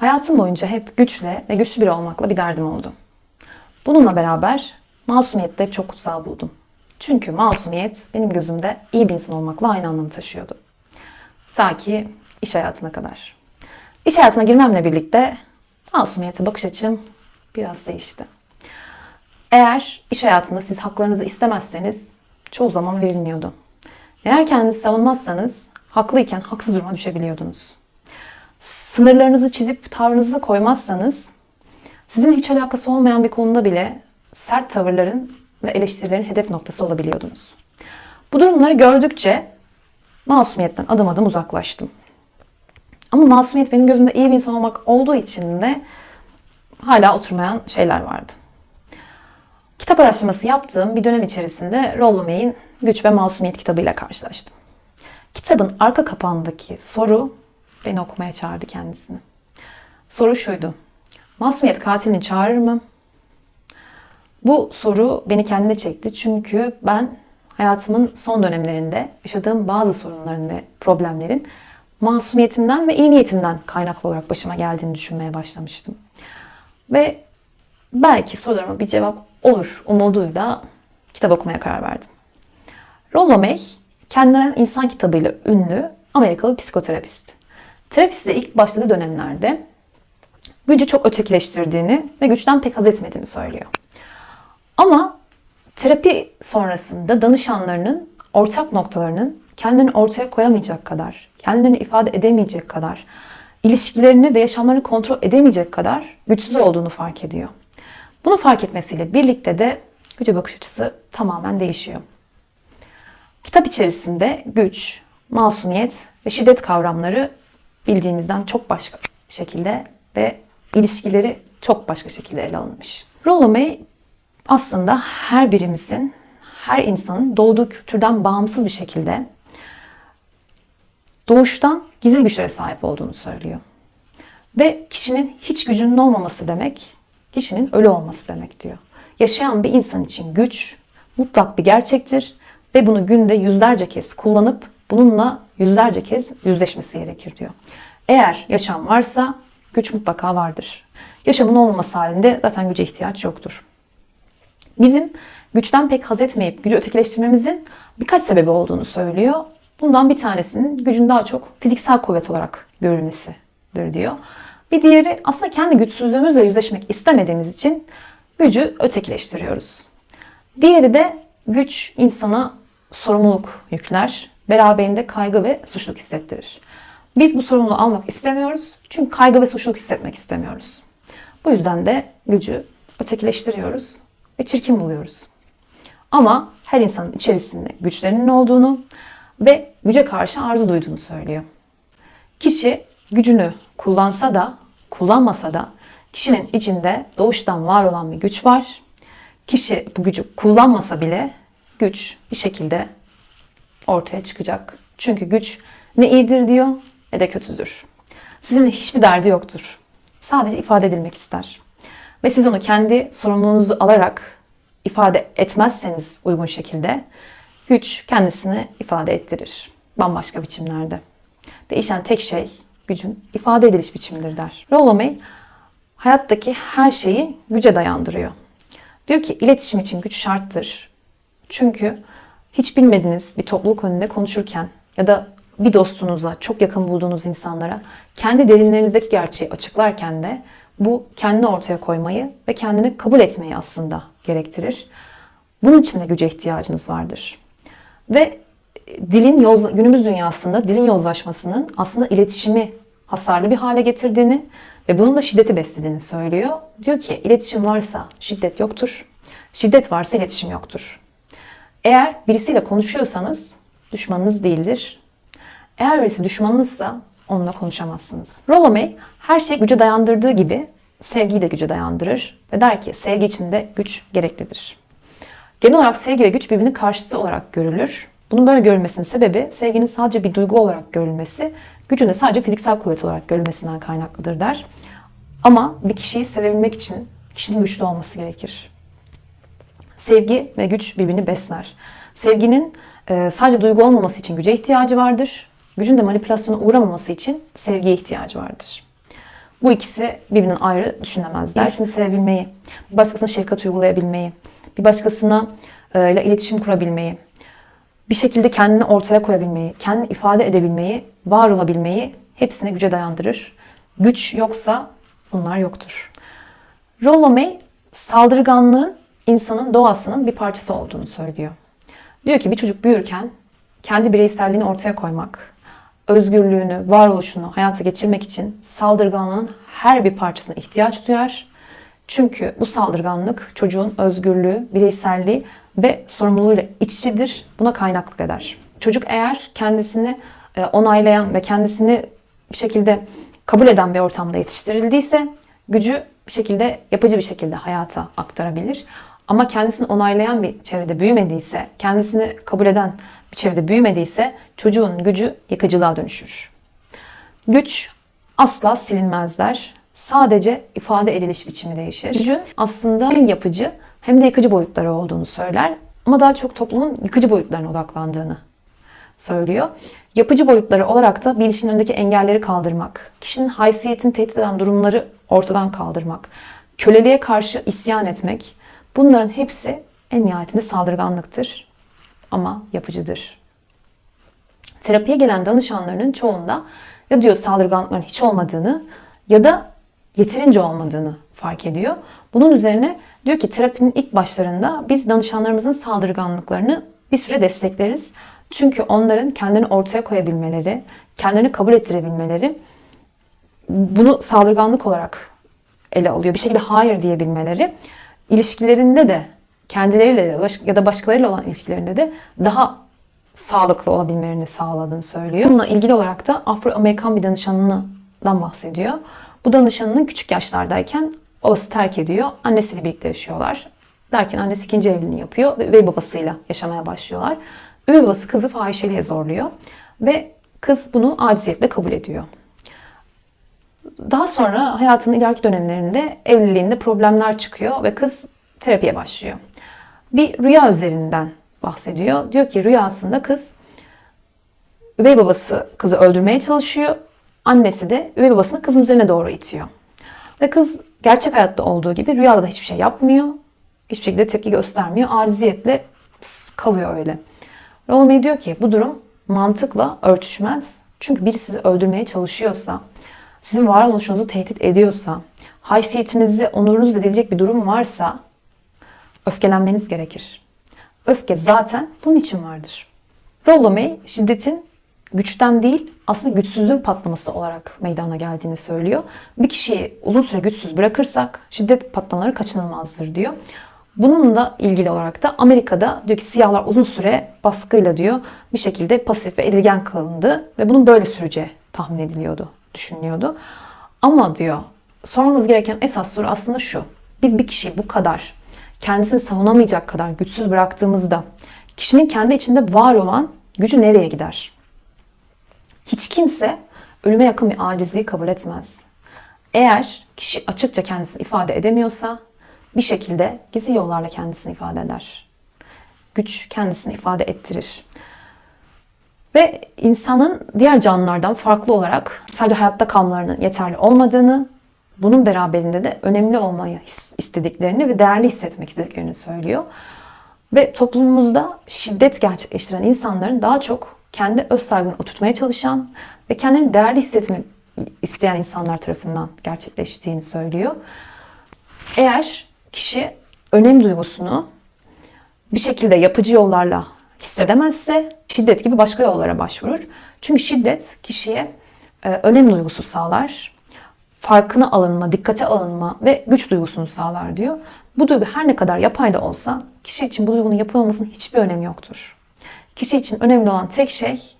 Hayatım boyunca hep güçle ve güçlü biri olmakla bir derdim oldu. Bununla beraber masumiyeti de çok kutsal buldum. Çünkü masumiyet benim gözümde iyi bir insan olmakla aynı anlamı taşıyordu. Ta ki iş hayatına kadar. İş hayatına girmemle birlikte masumiyete bakış açım biraz değişti. Eğer iş hayatında siz haklarınızı istemezseniz çoğu zaman verilmiyordu. Eğer kendinizi savunmazsanız haklıyken haksız duruma düşebiliyordunuz. Sınırlarınızı çizip tavrınızı koymazsanız sizin hiç alakası olmayan bir konuda bile sert tavırların ve eleştirilerin hedef noktası olabiliyordunuz. Bu durumları gördükçe masumiyetten adım adım uzaklaştım. Ama masumiyet benim gözümde iyi bir insan olmak olduğu için de hala oturmayan şeyler vardı. Kitap araştırması yaptığım bir dönem içerisinde Rollo May'in Güç ve Masumiyet kitabıyla karşılaştım. Kitabın arka kapağındaki soru beni okumaya çağırdı kendisini. Soru şuydu. Masumiyet katilini çağırır mı? Bu soru beni kendine çekti çünkü ben hayatımın son dönemlerinde yaşadığım bazı sorunların ve problemlerin masumiyetimden ve iyi niyetimden kaynaklı olarak başıma geldiğini düşünmeye başlamıştım. Ve belki sorularıma bir cevap olur umuduyla kitap okumaya karar verdim. Rollo May, kendinden insan kitabıyla ünlü Amerikalı psikoterapist. Terapiste ilk başladığı dönemlerde gücü çok ötekileştirdiğini ve güçten pek haz etmediğini söylüyor. Ama terapi sonrasında danışanlarının ortak noktalarının kendini ortaya koyamayacak kadar, kendilerini ifade edemeyecek kadar, ilişkilerini ve yaşamlarını kontrol edemeyecek kadar güçsüz olduğunu fark ediyor. Bunu fark etmesiyle birlikte de güce bakış açısı tamamen değişiyor. Kitap içerisinde güç, masumiyet ve şiddet kavramları bildiğimizden çok başka şekilde ve ilişkileri çok başka şekilde ele alınmış. Rollo May aslında her birimizin, her insanın doğduğu kültürden bağımsız bir şekilde doğuştan gizli güçlere sahip olduğunu söylüyor. Ve kişinin hiç gücünün olmaması demek, kişinin ölü olması demek diyor. Yaşayan bir insan için güç mutlak bir gerçektir ve bunu günde yüzlerce kez kullanıp bununla yüzlerce kez yüzleşmesi gerekir diyor. Eğer yaşam varsa güç mutlaka vardır. Yaşamın olmaması halinde zaten güce ihtiyaç yoktur. Bizim güçten pek haz etmeyip gücü ötekileştirmemizin birkaç sebebi olduğunu söylüyor. Bundan bir tanesinin gücün daha çok fiziksel kuvvet olarak görülmesidir diyor. Bir diğeri aslında kendi güçsüzlüğümüzle yüzleşmek istemediğimiz için gücü ötekileştiriyoruz. Diğeri de güç insana sorumluluk yükler, beraberinde kaygı ve suçluluk hissettirir. Biz bu sorumluluğu almak istemiyoruz çünkü kaygı ve suçluluk hissetmek istemiyoruz. Bu yüzden de gücü ötekileştiriyoruz ve çirkin buluyoruz. Ama her insanın içerisinde güçlerinin olduğunu ve güce karşı arzu duyduğunu söylüyor. Kişi gücünü kullansa da kullanmasa da kişinin içinde doğuştan var olan bir güç var. Kişi bu gücü kullanmasa bile güç bir şekilde ortaya çıkacak. Çünkü güç ne iyidir diyor ne de kötüdür. Sizinle hiçbir derdi yoktur. Sadece ifade edilmek ister. Ve siz onu kendi sorumluluğunuzu alarak ifade etmezseniz uygun şekilde güç kendisini ifade ettirir. Bambaşka biçimlerde. Değişen tek şey gücün ifade ediliş biçimidir der. Rollo May hayattaki her şeyi güce dayandırıyor. Diyor ki iletişim için güç şarttır. Çünkü hiç bilmediğiniz bir topluluk önünde konuşurken ya da bir dostunuza, çok yakın bulduğunuz insanlara kendi derinlerinizdeki gerçeği açıklarken de bu kendini ortaya koymayı ve kendini kabul etmeyi aslında gerektirir. Bunun için de güce ihtiyacınız vardır. Ve dilin yoz, günümüz dünyasında dilin yozlaşmasının aslında iletişimi hasarlı bir hale getirdiğini ve bunun da şiddeti beslediğini söylüyor. Diyor ki iletişim varsa şiddet yoktur. Şiddet varsa iletişim yoktur. Eğer birisiyle konuşuyorsanız düşmanınız değildir. Eğer birisi düşmanınızsa onunla konuşamazsınız. Rollo May her şeyi güce dayandırdığı gibi sevgiyi de güce dayandırır ve der ki sevgi için de güç gereklidir. Genel olarak sevgi ve güç birbirinin karşıtı olarak görülür. Bunun böyle görülmesinin sebebi sevginin sadece bir duygu olarak görülmesi, gücün de sadece fiziksel kuvvet olarak görülmesinden kaynaklıdır der. Ama bir kişiyi sevebilmek için kişinin güçlü olması gerekir. Sevgi ve güç birbirini besler. Sevginin e, sadece duygu olmaması için güce ihtiyacı vardır. Gücün de manipülasyona uğramaması için sevgiye ihtiyacı vardır. Bu ikisi birbirinden ayrı düşünemezler. Birisini sevebilmeyi, bir başkasına şefkat uygulayabilmeyi, bir başkasına e, ile iletişim kurabilmeyi, bir şekilde kendini ortaya koyabilmeyi, kendini ifade edebilmeyi, var olabilmeyi hepsine güce dayandırır. Güç yoksa bunlar yoktur. Rollo May saldırganlığın insanın doğasının bir parçası olduğunu söylüyor. Diyor ki bir çocuk büyürken kendi bireyselliğini ortaya koymak, özgürlüğünü, varoluşunu hayata geçirmek için saldırganlığın her bir parçasına ihtiyaç duyar. Çünkü bu saldırganlık çocuğun özgürlüğü, bireyselliği ve sorumluluğuyla iç içedir. Buna kaynaklık eder. Çocuk eğer kendisini e, onaylayan ve kendisini bir şekilde kabul eden bir ortamda yetiştirildiyse gücü bir şekilde yapıcı bir şekilde hayata aktarabilir. Ama kendisini onaylayan bir çevrede büyümediyse, kendisini kabul eden bir çevrede büyümediyse çocuğun gücü yıkıcılığa dönüşür. Güç asla silinmezler. Sadece ifade ediliş biçimi değişir. Gücün aslında hem yapıcı hem de yıkıcı boyutları olduğunu söyler. Ama daha çok toplumun yıkıcı boyutlarına odaklandığını söylüyor. Yapıcı boyutları olarak da bir işin önündeki engelleri kaldırmak, kişinin haysiyetini tehdit eden durumları ortadan kaldırmak, köleliğe karşı isyan etmek, bunların hepsi en nihayetinde saldırganlıktır ama yapıcıdır. Terapiye gelen danışanlarının çoğunda ya diyor saldırganlıkların hiç olmadığını ya da yeterince olmadığını fark ediyor. Bunun üzerine diyor ki terapinin ilk başlarında biz danışanlarımızın saldırganlıklarını bir süre destekleriz. Çünkü onların kendini ortaya koyabilmeleri, kendini kabul ettirebilmeleri bunu saldırganlık olarak ele alıyor. Bir şekilde hayır diyebilmeleri ilişkilerinde de kendileriyle de ya da başkalarıyla olan ilişkilerinde de daha sağlıklı olabilmelerini sağladığını söylüyor. Bununla ilgili olarak da Afro-Amerikan bir danışanından bahsediyor. Bu danışanının küçük yaşlardayken babası terk ediyor. Annesiyle birlikte yaşıyorlar. Derken annesi ikinci evliliğini yapıyor ve üvey babasıyla yaşamaya başlıyorlar. Üvey babası kızı fahişeliğe zorluyor. Ve kız bunu aciziyetle kabul ediyor. Daha sonra hayatının ileriki dönemlerinde evliliğinde problemler çıkıyor ve kız terapiye başlıyor. Bir rüya üzerinden bahsediyor. Diyor ki rüyasında kız üvey babası kızı öldürmeye çalışıyor. Annesi de üvey babasını kızın üzerine doğru itiyor. Ve kız gerçek hayatta olduğu gibi rüyada da hiçbir şey yapmıyor. Hiçbir şekilde tepki göstermiyor. Aciziyetle kalıyor öyle. Rolme diyor ki bu durum mantıkla örtüşmez. Çünkü biri sizi öldürmeye çalışıyorsa, sizin varoluşunuzu tehdit ediyorsa, haysiyetinizi, onurunuzu edilecek bir durum varsa öfkelenmeniz gerekir. Öfke zaten bunun için vardır. Rollo May şiddetin güçten değil aslında güçsüzlüğün patlaması olarak meydana geldiğini söylüyor. Bir kişiyi uzun süre güçsüz bırakırsak şiddet patlamaları kaçınılmazdır diyor. Bununla ilgili olarak da Amerika'da diyor ki siyahlar uzun süre baskıyla diyor bir şekilde pasif ve edilgen kılındı ve bunun böyle sürece tahmin ediliyordu, düşünülüyordu. Ama diyor sormamız gereken esas soru aslında şu. Biz bir kişiyi bu kadar kendisini savunamayacak kadar güçsüz bıraktığımızda kişinin kendi içinde var olan gücü nereye gider? Hiç kimse ölüme yakın bir acizliği kabul etmez. Eğer kişi açıkça kendisini ifade edemiyorsa bir şekilde gizli yollarla kendisini ifade eder. Güç kendisini ifade ettirir. Ve insanın diğer canlılardan farklı olarak sadece hayatta kalmalarının yeterli olmadığını, bunun beraberinde de önemli olmayı istediklerini ve değerli hissetmek istediklerini söylüyor. Ve toplumumuzda şiddet gerçekleştiren insanların daha çok kendi öz saygını oturtmaya çalışan ve kendini değerli hissetmek isteyen insanlar tarafından gerçekleştiğini söylüyor. Eğer kişi önem duygusunu bir şekilde yapıcı yollarla hissedemezse şiddet gibi başka yollara başvurur. Çünkü şiddet kişiye e, önem duygusu sağlar, farkına alınma, dikkate alınma ve güç duygusunu sağlar diyor. Bu duygu her ne kadar yapay da olsa kişi için bu duygunun yapay olmasının hiçbir önemi yoktur. Kişi için önemli olan tek şey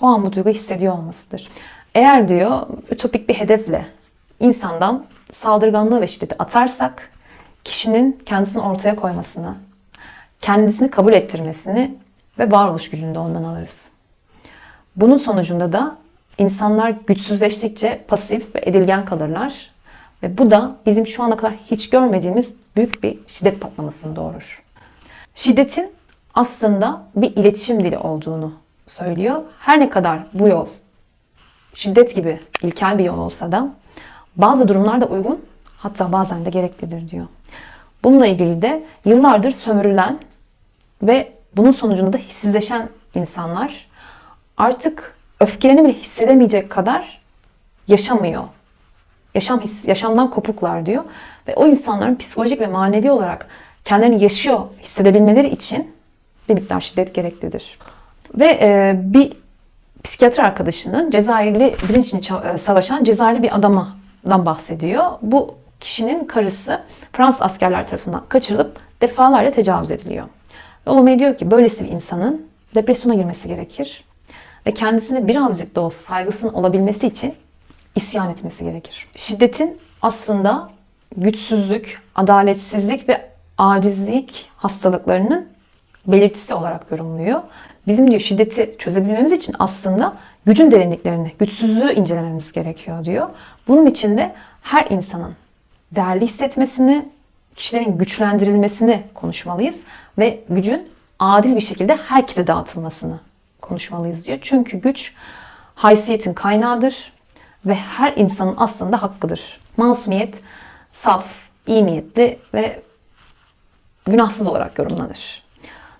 o an bu duyguyu hissediyor olmasıdır. Eğer diyor ütopik bir hedefle insandan saldırganlığı ve şiddeti atarsak kişinin kendisini ortaya koymasını, kendisini kabul ettirmesini ve varoluş gücünü de ondan alırız. Bunun sonucunda da insanlar güçsüzleştikçe pasif ve edilgen kalırlar. Ve bu da bizim şu ana kadar hiç görmediğimiz büyük bir şiddet patlamasını doğurur. Şiddetin aslında bir iletişim dili olduğunu söylüyor. Her ne kadar bu yol şiddet gibi ilkel bir yol olsa da bazı durumlarda uygun hatta bazen de gereklidir diyor. Bununla ilgili de yıllardır sömürülen ve bunun sonucunda da hissizleşen insanlar artık öfkelerini bile hissedemeyecek kadar yaşamıyor. Yaşam his, yaşamdan kopuklar diyor. Ve o insanların psikolojik ve manevi olarak kendilerini yaşıyor hissedebilmeleri için bir miktar şiddet gereklidir. Ve e, bir psikiyatr arkadaşının Cezayirli direnç için e, savaşan Cezayirli bir adamdan bahsediyor. Bu kişinin karısı Fransız askerler tarafından kaçırılıp defalarca tecavüz ediliyor. Olomey diyor ki böylesi bir insanın depresyona girmesi gerekir. Ve kendisine birazcık da olsa saygısının olabilmesi için isyan etmesi gerekir. Şiddetin aslında güçsüzlük, adaletsizlik ve acizlik hastalıklarının belirtisi olarak yorumluyor. Bizim diyor şiddeti çözebilmemiz için aslında gücün derinliklerini, güçsüzlüğü incelememiz gerekiyor diyor. Bunun için de her insanın değerli hissetmesini, kişilerin güçlendirilmesini konuşmalıyız ve gücün adil bir şekilde herkese dağıtılmasını konuşmalıyız diyor. Çünkü güç haysiyetin kaynağıdır ve her insanın aslında hakkıdır. Masumiyet saf, iyi niyetli ve günahsız olarak yorumlanır.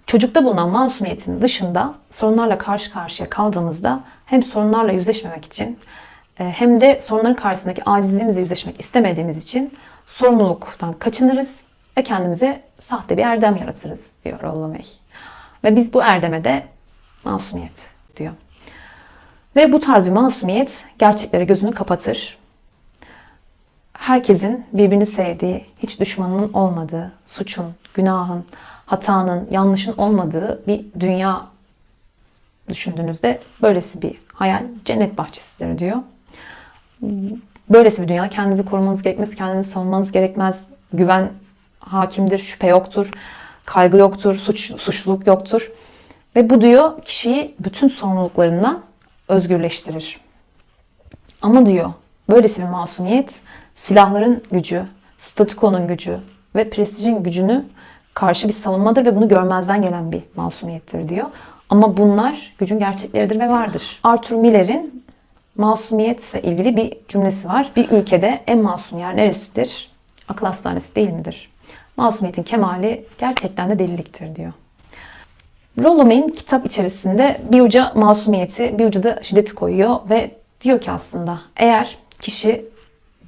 Çocukta bulunan masumiyetin dışında sorunlarla karşı karşıya kaldığımızda hem sorunlarla yüzleşmemek için hem de sorunların karşısındaki acizliğimizle yüzleşmek istemediğimiz için sorumluluktan kaçınırız ve kendimize sahte bir erdem yaratırız diyor Rollamey. Ve biz bu erdeme de masumiyet diyor. Ve bu tarz bir masumiyet gerçeklere gözünü kapatır. Herkesin birbirini sevdiği, hiç düşmanının olmadığı, suçun, günahın, hatanın, yanlışın olmadığı bir dünya düşündüğünüzde böylesi bir hayal cennet bahçesidir diyor. Böylesi bir dünya kendinizi korumanız gerekmez, kendinizi savunmanız gerekmez. Güven hakimdir, şüphe yoktur, kaygı yoktur, suç, suçluluk yoktur. Ve bu diyor kişiyi bütün sorumluluklarından özgürleştirir. Ama diyor böylesi bir masumiyet silahların gücü, statükonun gücü ve prestijin gücünü karşı bir savunmadır ve bunu görmezden gelen bir masumiyettir diyor. Ama bunlar gücün gerçekleridir ve vardır. Arthur Miller'in masumiyetle ilgili bir cümlesi var. Bir ülkede en masum yer neresidir? Akıl hastanesi değil midir? Masumiyetin kemali gerçekten de deliliktir diyor. Rollomay'in kitap içerisinde bir uca masumiyeti, bir uca da şiddeti koyuyor ve diyor ki aslında eğer kişi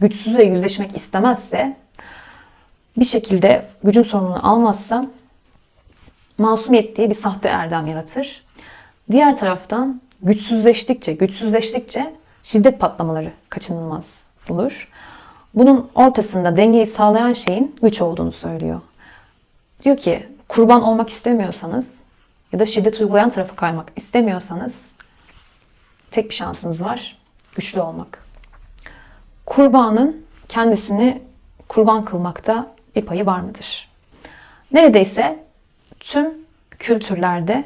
güçsüzle yüzleşmek istemezse bir şekilde gücün sorumluluğunu almazsa masumiyet diye bir sahte erdem yaratır. Diğer taraftan güçsüzleştikçe, güçsüzleştikçe şiddet patlamaları kaçınılmaz olur. Bunun ortasında dengeyi sağlayan şeyin güç olduğunu söylüyor. Diyor ki kurban olmak istemiyorsanız ya da şiddet uygulayan tarafa kaymak istemiyorsanız tek bir şansınız var. Güçlü olmak. Kurbanın kendisini kurban kılmakta bir payı var mıdır? Neredeyse tüm kültürlerde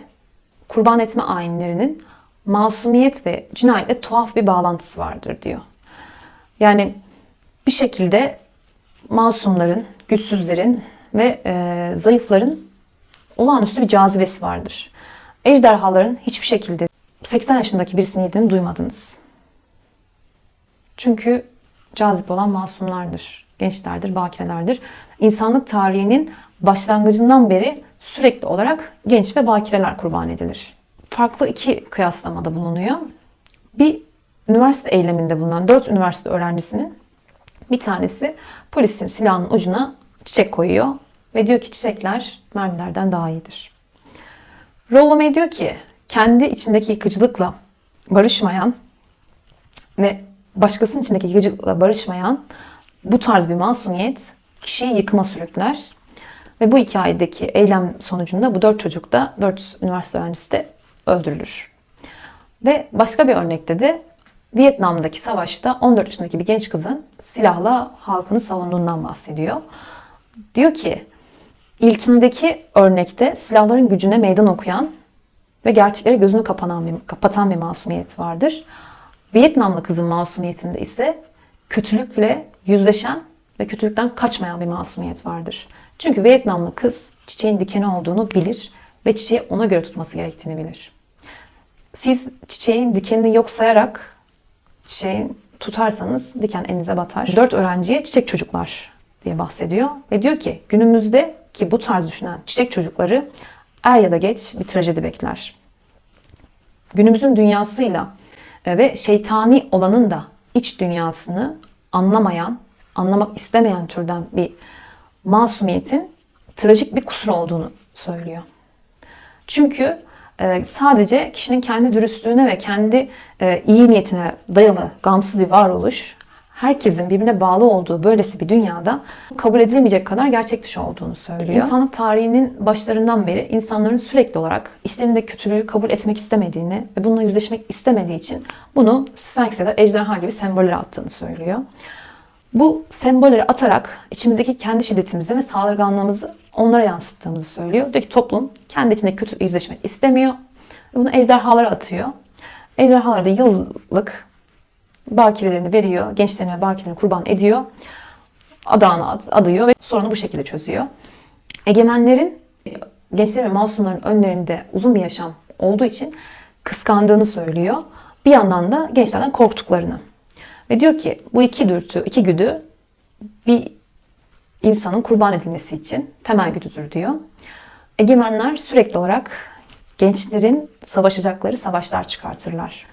kurban etme ayinlerinin masumiyet ve cinayetle tuhaf bir bağlantısı vardır diyor. Yani bir şekilde masumların, güçsüzlerin ve e, zayıfların olağanüstü bir cazibesi vardır. Ejderhaların hiçbir şekilde 80 yaşındaki birisini yediğini duymadınız. Çünkü cazip olan masumlardır, gençlerdir, bakirelerdir. İnsanlık tarihinin başlangıcından beri sürekli olarak genç ve bakireler kurban edilir. Farklı iki kıyaslamada bulunuyor. Bir üniversite eyleminde bulunan 4 üniversite öğrencisinin bir tanesi polisin silahının ucuna çiçek koyuyor ve diyor ki çiçekler mermilerden daha iyidir. Rollo diyor ki kendi içindeki yıkıcılıkla barışmayan ve başkasının içindeki yıkıcılıkla barışmayan bu tarz bir masumiyet kişiyi yıkıma sürükler. Ve bu hikayedeki eylem sonucunda bu dört çocuk da, dört üniversite öğrencisi de öldürülür. Ve başka bir örnekte de Vietnam'daki savaşta 14 yaşındaki bir genç kızın silahla halkını savunduğundan bahsediyor. Diyor ki ilkindeki örnekte silahların gücüne meydan okuyan ve gerçeklere gözünü kapanan bir, kapatan bir masumiyet vardır. Vietnamlı kızın masumiyetinde ise kötülükle yüzleşen ve kötülükten kaçmayan bir masumiyet vardır. Çünkü Vietnamlı kız çiçeğin dikeni olduğunu bilir ve çiçeği ona göre tutması gerektiğini bilir. Siz çiçeğin dikenini yok sayarak çiçeğin tutarsanız diken elinize batar. Dört öğrenciye çiçek çocuklar diye bahsediyor. Ve diyor ki günümüzde ki bu tarz düşünen çiçek çocukları er ya da geç bir trajedi bekler. Günümüzün dünyasıyla e, ve şeytani olanın da iç dünyasını anlamayan, anlamak istemeyen türden bir masumiyetin trajik bir kusur olduğunu söylüyor. Çünkü sadece kişinin kendi dürüstlüğüne ve kendi e, iyi niyetine dayalı gamsız bir varoluş herkesin birbirine bağlı olduğu böylesi bir dünyada kabul edilemeyecek kadar gerçek dışı olduğunu söylüyor. İnsanlık tarihinin başlarından beri insanların sürekli olarak işlerinde kötülüğü kabul etmek istemediğini ve bununla yüzleşmek istemediği için bunu Sphinx ya da ejderha gibi sembollere attığını söylüyor. Bu sembolleri atarak içimizdeki kendi şiddetimizi ve saldırganlığımızı onlara yansıttığımızı söylüyor. Diyor ki toplum kendi içinde kötü yüzleşmek istemiyor. Ve bunu ejderhalara atıyor. Ejderhalar da yıllık bakirelerini veriyor. Gençlerine bakirelerini kurban ediyor. Adağını ad- adıyor ve sorunu bu şekilde çözüyor. Egemenlerin gençlerin ve masumların önlerinde uzun bir yaşam olduğu için kıskandığını söylüyor. Bir yandan da gençlerden korktuklarını. Ve diyor ki bu iki dürtü, iki güdü bir insanın kurban edilmesi için temel güdüdür diyor. Egemenler sürekli olarak gençlerin savaşacakları savaşlar çıkartırlar.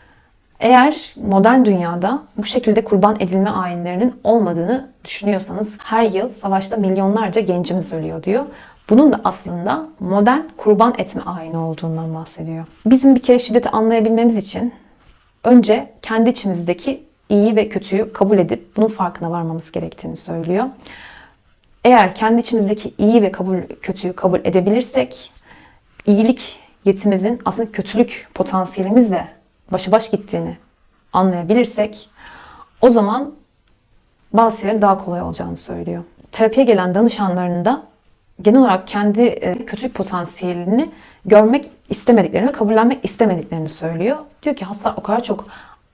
Eğer modern dünyada bu şekilde kurban edilme ayinlerinin olmadığını düşünüyorsanız her yıl savaşta milyonlarca gencimiz ölüyor diyor. Bunun da aslında modern kurban etme ayini olduğundan bahsediyor. Bizim bir kere şiddeti anlayabilmemiz için önce kendi içimizdeki iyi ve kötüyü kabul edip bunun farkına varmamız gerektiğini söylüyor. Eğer kendi içimizdeki iyi ve kabul kötüyü kabul edebilirsek iyilik yetimizin aslında kötülük potansiyelimizle başa baş gittiğini anlayabilirsek o zaman bazı şeylerin daha kolay olacağını söylüyor. Terapiye gelen danışanlarının da genel olarak kendi e, kötülük potansiyelini görmek istemediklerini kabullenmek istemediklerini söylüyor. Diyor ki hastalar o kadar çok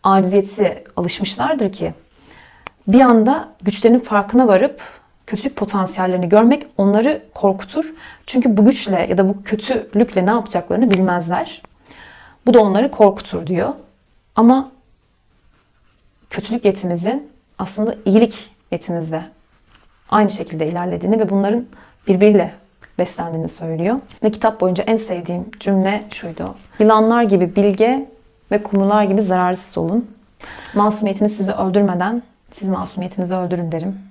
aciziyete alışmışlardır ki bir anda güçlerinin farkına varıp kötülük potansiyellerini görmek onları korkutur. Çünkü bu güçle ya da bu kötülükle ne yapacaklarını bilmezler. Bu da onları korkutur diyor. Ama kötülük yetimizin aslında iyilik yetimizle aynı şekilde ilerlediğini ve bunların birbiriyle beslendiğini söylüyor. Ve kitap boyunca en sevdiğim cümle şuydu. Yılanlar gibi bilge ve kumrular gibi zararsız olun. Masumiyetiniz sizi öldürmeden siz masumiyetinizi öldürün derim.